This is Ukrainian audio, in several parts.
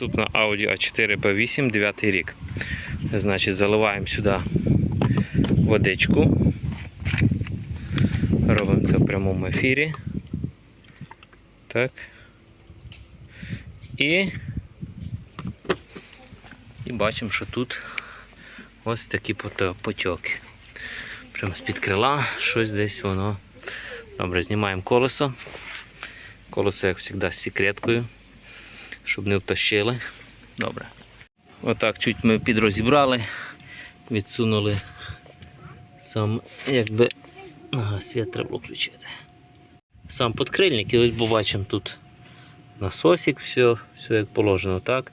Наступна Audi A4 B8, 9 рік. Значить, заливаємо сюди водичку. Робимо це в прямому ефірі. Так. І, і бачимо, що тут ось такі пото- потьоки. Прямо з-під крила щось десь воно. Добре, знімаємо колесо. Колесо, як завжди, з секреткою, щоб не втащили. Добре. Отак чуть ми підрозібрали, відсунули сам, якби. Ага, світ треба було включити. Сам подкрильник, і ось побачимо тут насосик, все, все як положено, так?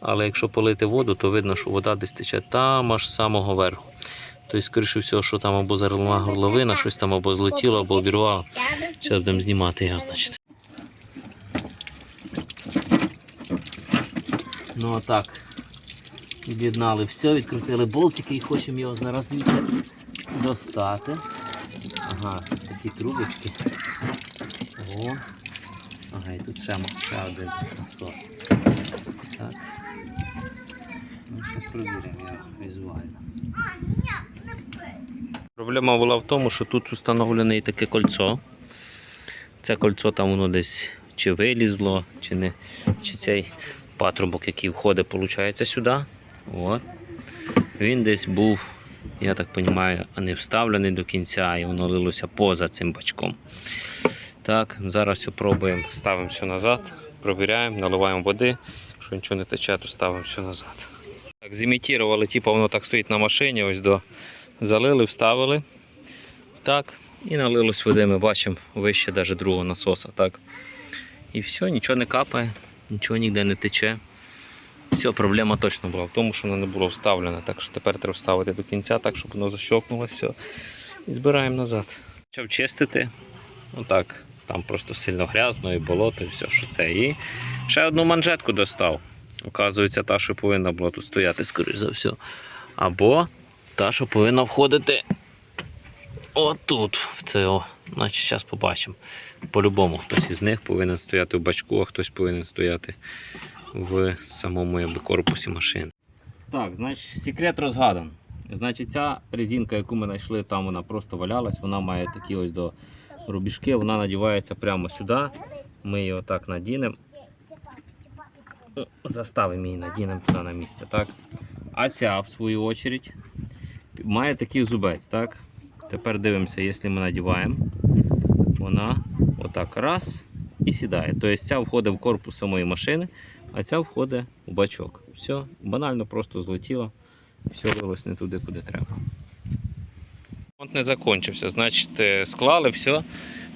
Але якщо полити воду, то видно, що вода десь тече там аж з самого верху. Тобто, скоріше всього, що там або зарлила горловина, щось там або злетіло, або обірвало. Зараз будемо знімати його, значить. Ну отак. Від'єднали все, відкрутили болтики і хочемо його зараз звідси достати. Ага, такі трубочки. О. Ага, і тут ще, один насос. Так. Ну, зараз перевіримо його візуально. Проблема була в тому, що тут встановлене таке кольцо. Це кольцо там воно десь чи вилізло, чи не, чи цей патрубок, який входить, виходить сюди. От. Він десь був, я так розумію, не вставлений до кінця, і воно лилося поза цим бачком. Так, зараз все пробуємо, ставимо все назад, провіряємо, наливаємо води. Якщо нічого не тече, то ставимо все назад. Так, зімітували, типу воно так стоїть на машині, ось до залили, вставили. Так, і налилось води, ми бачимо вище навіть другого насоса. Так. І все, нічого не капає, нічого ніде не тече. Все, проблема точно була в тому, що воно не було вставлено. Так що тепер треба вставити до кінця, так, щоб воно защокнулося. І збираємо назад. Почав чистити. Отак. Там просто сильно грязно і болото, і все, що це. І ще одну манжетку достав. Оказується, та, що повинна була тут стояти, скоріш за все. Або та, що повинна входити отут, в це. Значить, зараз побачимо. По-любому, хтось із них повинен стояти в бачку, а хтось повинен стояти в самому якби, корпусі машини. Так, значить, секрет розгадан. Значить, ця резинка, яку ми знайшли, там вона просто валялась, вона має такі ось до рубіжки, вона надівається прямо сюди. Ми її отак надінемо. Заставимо її, надінемо туди на місце. так? А ця, в свою очередь, має такий зубець. так? Тепер дивимося, якщо ми надіваємо, вона отак раз і сідає. Тобто ця входить в корпус самої машини, а ця входить у бачок. Все, банально просто злетіло, все вилось не туди, куди треба. Ремонт не закінчився. Значить, е, склали все.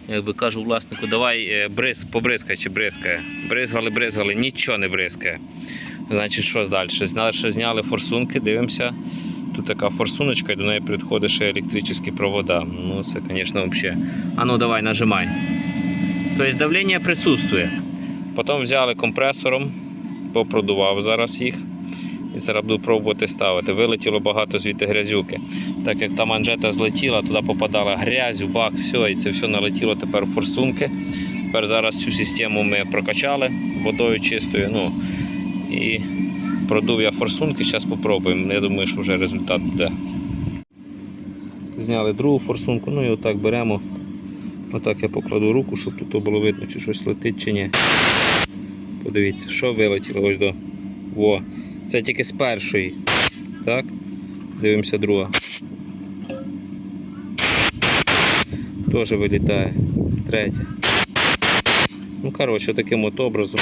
Якби кажу власнику, давай е, бриз, побризкай чи бризкає. Бризгали, бризгали, нічого не бризкає. Значить, що далі? Зняли, ще зняли форсунки, дивимося. Тут така форсуночка і до неї підходить ще електричні провода. Ну, це, звісно, взагалі. А ну давай, нажимай. Тобто давлення присутствує. Потім взяли компресором, попродував зараз їх. І зараз буду пробувати ставити. Вилетіло багато звідти грязюки. Так як та манжета злетіла, туди попадала грязь, бак, все, і це все налетіло тепер в форсунки. Тепер зараз цю систему ми прокачали водою чистою. Ну, і продув я форсунки, зараз спробуємо. Я думаю, що вже результат буде. Зняли другу форсунку, ну і отак беремо. Отак я покладу руку, щоб тут було видно, чи щось летить, чи ні. Подивіться, що вилетіло ось до. Во. Це тільки з першої. Так? Дивимося друга. Теж вилітає. Третя. Ну, коротше, таким от образом.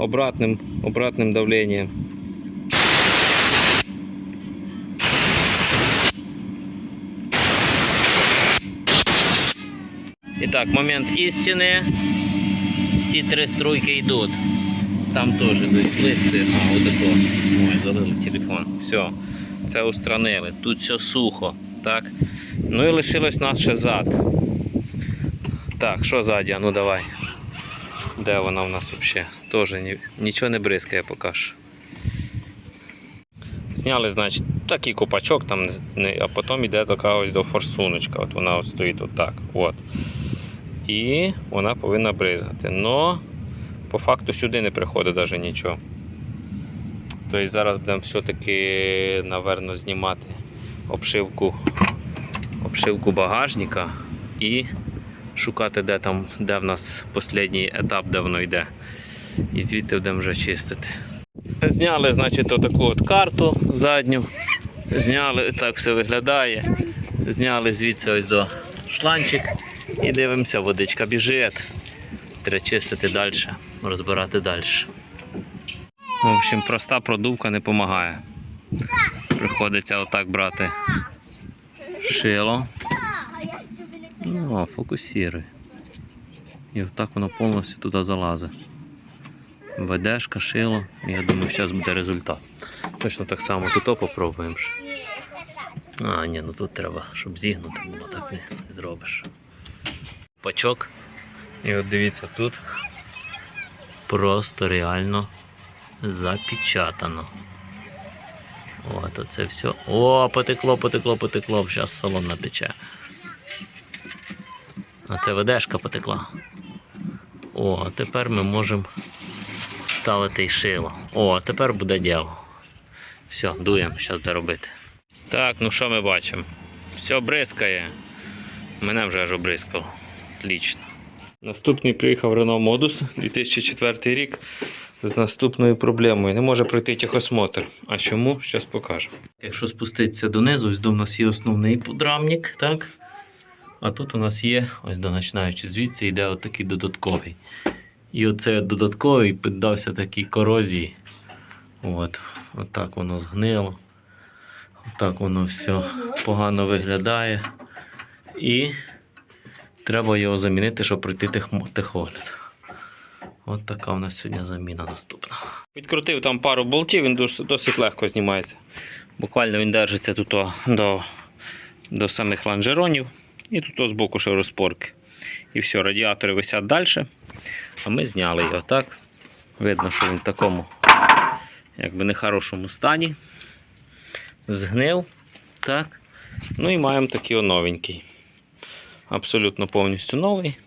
Обратним, обратним давленням. Итак, момент истины. Всі три струйки йдуть. Там теж йдуть листи. А, отако. Ой, залили телефон. Все. Це устранили. Тут все сухо. Так. Ну і лишилось нас ще зад. Так, що ззаді? Ну давай. Де вона в нас взагалі? Теж нічого не бризкає поки що. Зняли, значить, такий копачок, там, а потім йде така ось до форсуночка. От вона от стоїть отак. От. І вона повинна бризгати. Но По факту сюди не приходить навіть нічого. Тобто зараз будемо все-таки, напевно, знімати обшивку, обшивку багажника і шукати, де там, де в нас останній етап, де воно йде. І звідти будемо вже чистити. Зняли, значить, отаку от карту задню. Зняли, так все виглядає. Зняли звідси ось до шланчик і дивимося, водичка біжить. Треба чистити далі, розбирати далі. В общем, проста продувка не допомагає. Приходиться отак брати шило. Ну, фокусируй. І отак воно повністю туди залазить. Ведешка, шило. Я думаю, зараз буде результат. Точно так само тут попробуємо. А, ні, ну тут треба, щоб зігнути було, так не зробиш. Пачок. І от дивіться, тут просто реально запечатано. От оце все. О, потекло, потекло, потекло. Зараз салон натече. А це ведешка потекла. О, тепер ми можемо ставити й шило. О, тепер буде діло. Все, дуємо, зараз буде робити. Так, ну що ми бачимо? Все бризкає. Мене вже аж обризкало. Отлично. Наступний приїхав Renault Modus 2004 рік з наступною проблемою. Не може пройти техосмотр. А чому? Зараз покажу. Якщо спуститися донизу, ось до нас є основний подрамник, так? А тут у нас є, ось починаючи звідси, йде отакий додатковий. І оце додатковий піддався такій корозії. От, отак воно згнило. Отак воно все погано виглядає. І треба його замінити, щоб пройти техогляд. От така у нас сьогодні заміна наступна. Відкрутив там пару болтів, він досить, легко знімається. Буквально він держиться тут до, до самих лонжеронів. І тут о, збоку ще розпорки. І все, радіатори висять далі. А ми зняли його так. Видно, що він в такому якби нехорошому стані. Згнив. Так. Ну і маємо такий новенький. Абсолютно повністю новий.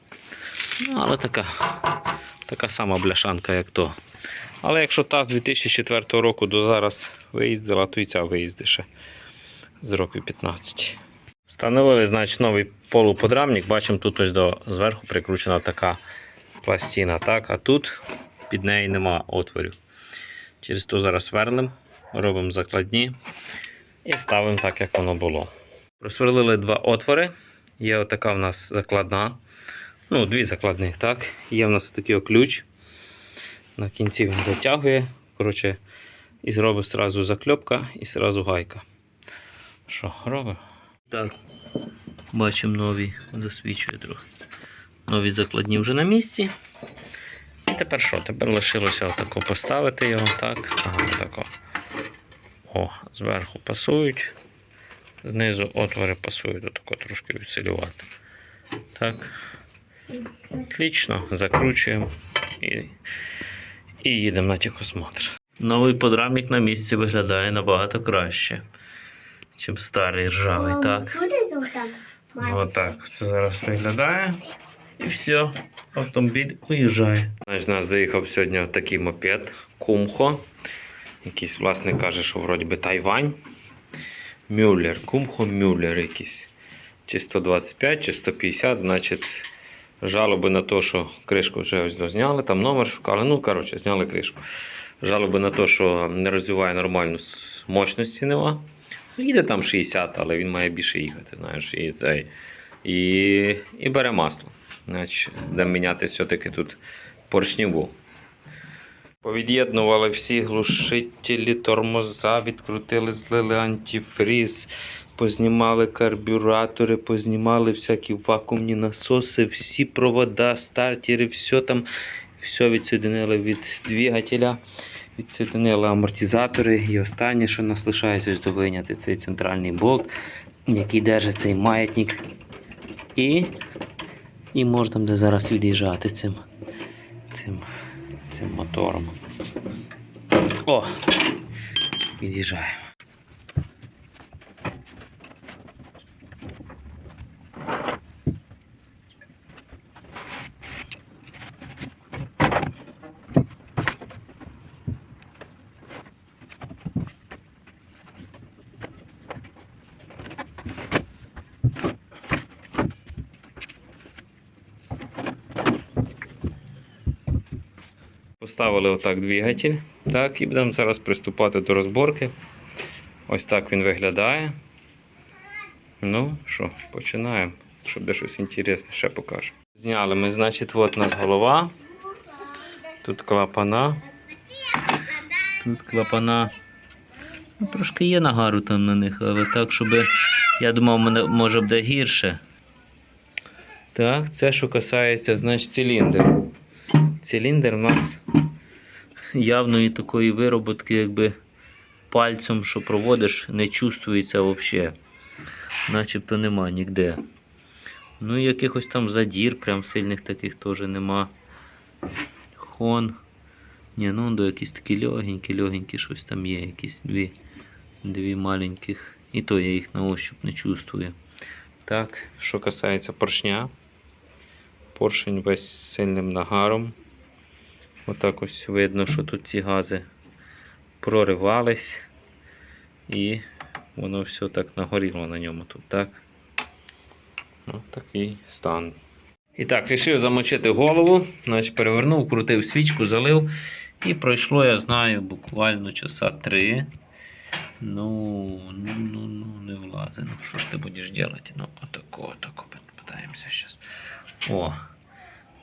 Ну, але така, така сама бляшанка, як то. Але якщо та з 2004 року до зараз виїздила, то і ця виїздить ще з років 15. Встановили, значить, новий полуподрамник. Бачимо, тут ось до зверху прикручена така пластина. Так? А тут під нею нема отворів. Через то зараз сверлимо, робимо закладні і ставимо так, як воно було. Просверлили два отвори. Є отака в нас закладна. Ну, дві закладних, так. Є в нас такий ключ. На кінці він затягує. Коротше, і зробить зразу закльопка і зразу гайка. Що, робимо? Так. Бачимо нові, засвічує трохи. Нові закладні вже на місці. І тепер що? Тепер лишилося отако поставити його, так. Ага, отако. О, зверху пасують. Знизу отвори пасують, отако трошки відсилювати. Так. Отлично, закручуємо і, і їдемо на техосмотр. Новий подрамник на місці виглядає набагато краще, ніж старий ржавий, так? Отак це зараз виглядає. І все, автомобіль уїжджає. Значить, нас заїхав сьогодні в такий мопед Кумхо. Якийсь власник каже, що вроді би Тайвань. Мюллер, Кумхо Мюллер якийсь. Чи 125, чи 150, значить, жалоби на те, що кришку вже ось дозняли, там номер шукали. Ну, коротше, зняли кришку. Жалоби на те, що не розвиває нормальну мощності нема. Ну, Їде там 60, але він має більше їхати, знаєш, і цей. І, і бере масло. Значить, де міняти все-таки тут поршневу. Повід'єднували всі глушителі, тормоза, відкрутили, злили антифріз, познімали карбюратори, познімали всякі вакуумні насоси, всі провода, стартери, все там, все відсоединили від двигателя, відсоединили амортизатори. І останнє, що нас лишається, ось довиняти цей центральний болт, який держить цей маятник. І, і можна буде зараз від'їжджати цим, цим, цим мотором. О! Від'їжджаємо. Поставили отак двигатель. Так, і будемо зараз приступати до розборки. Ось так він виглядає. Ну що, починаємо, щоб де щось інтересне ще покажемо. Зняли ми, значить, от у нас голова. Тут клапана. Тут клапана. Ну, трошки є нагару там на них, але так, щоб. Я думав, може буде гірше. Так, це що касається, значить, циліндр. Циліндр у нас явної такої вироботки, якби пальцем, що проводиш, не чувствується взагалі. Начебто нема ніде. Ну, і якихось там задір, прям сильних таких теж нема. Хон. Ні, ну до якісь такі легенькі, легенькі щось там є, якісь дві, дві маленьких. І то я їх на ощуп не чувствую. Так, що касається поршня. Поршень весь сильним нагаром. Отак ось видно, що тут ці гази проривались. І воно все так нагоріло на ньому тут, так? Ось такий стан. І так, вирішив замочити голову, значить перевернув, крутив свічку, залив. І пройшло, я знаю, буквально часа три. Ну, ну, ну, ну, не влазить. Ну, що ж ти будеш робити? Ну, отако, отако, питаємося зараз. О,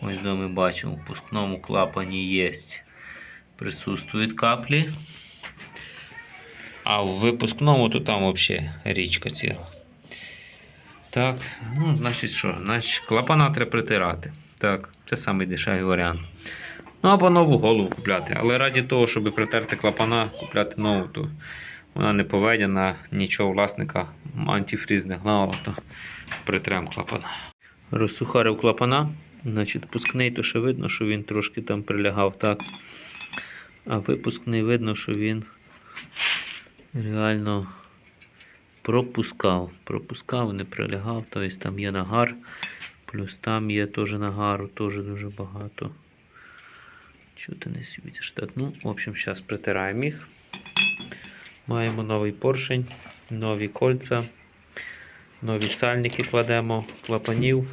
ось де ми бачимо, в пускному клапані є. Присутствують каплі. А в випускному то там взагалі річка ціла. Так, ну, значить що? Значить, клапана треба притирати. Так, це самий дешевий варіант. Ну, або нову голову купляти. Але раді того, щоб притерти клапана, купляти нову, то вона не поведена, нічого власника антифріз не гнало, то притрем клапана. Розсухарив клапана. Значить, пускний, то ще видно, що він трошки там прилягав так. А випускний видно, що він реально пропускав. Пропускав, не прилягав, тобто там є нагар, плюс там є теж нагару, теж дуже багато. Чого ти не світиш? Так, ну, в общем, зараз притираємо їх. Маємо новий поршень, нові кольця, нові сальники кладемо, клапанів.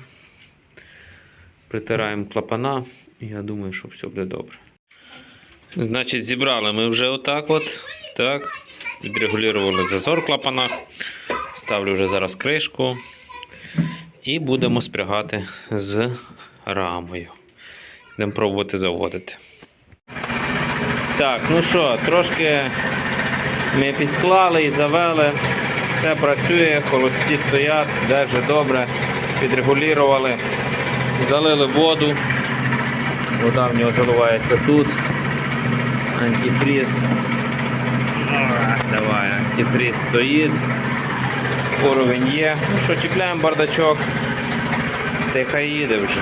Притираємо клапана, і я думаю, що все буде добре. Значить, зібрали ми вже отак от. Так. Відрегулювали зазор клапана. Ставлю вже зараз кришку. І будемо спрягати з рамою. Будемо пробувати заводити. Так, ну що, трошки ми підсклали і завели. Все працює, холості стоять, держить добре. Підрегулювали, залили воду. Вода в нього заливається тут. Антифріз. Давай, антифріз стоїть. Уровень є. Ну що, чіпляємо бардачок. Та їде вже.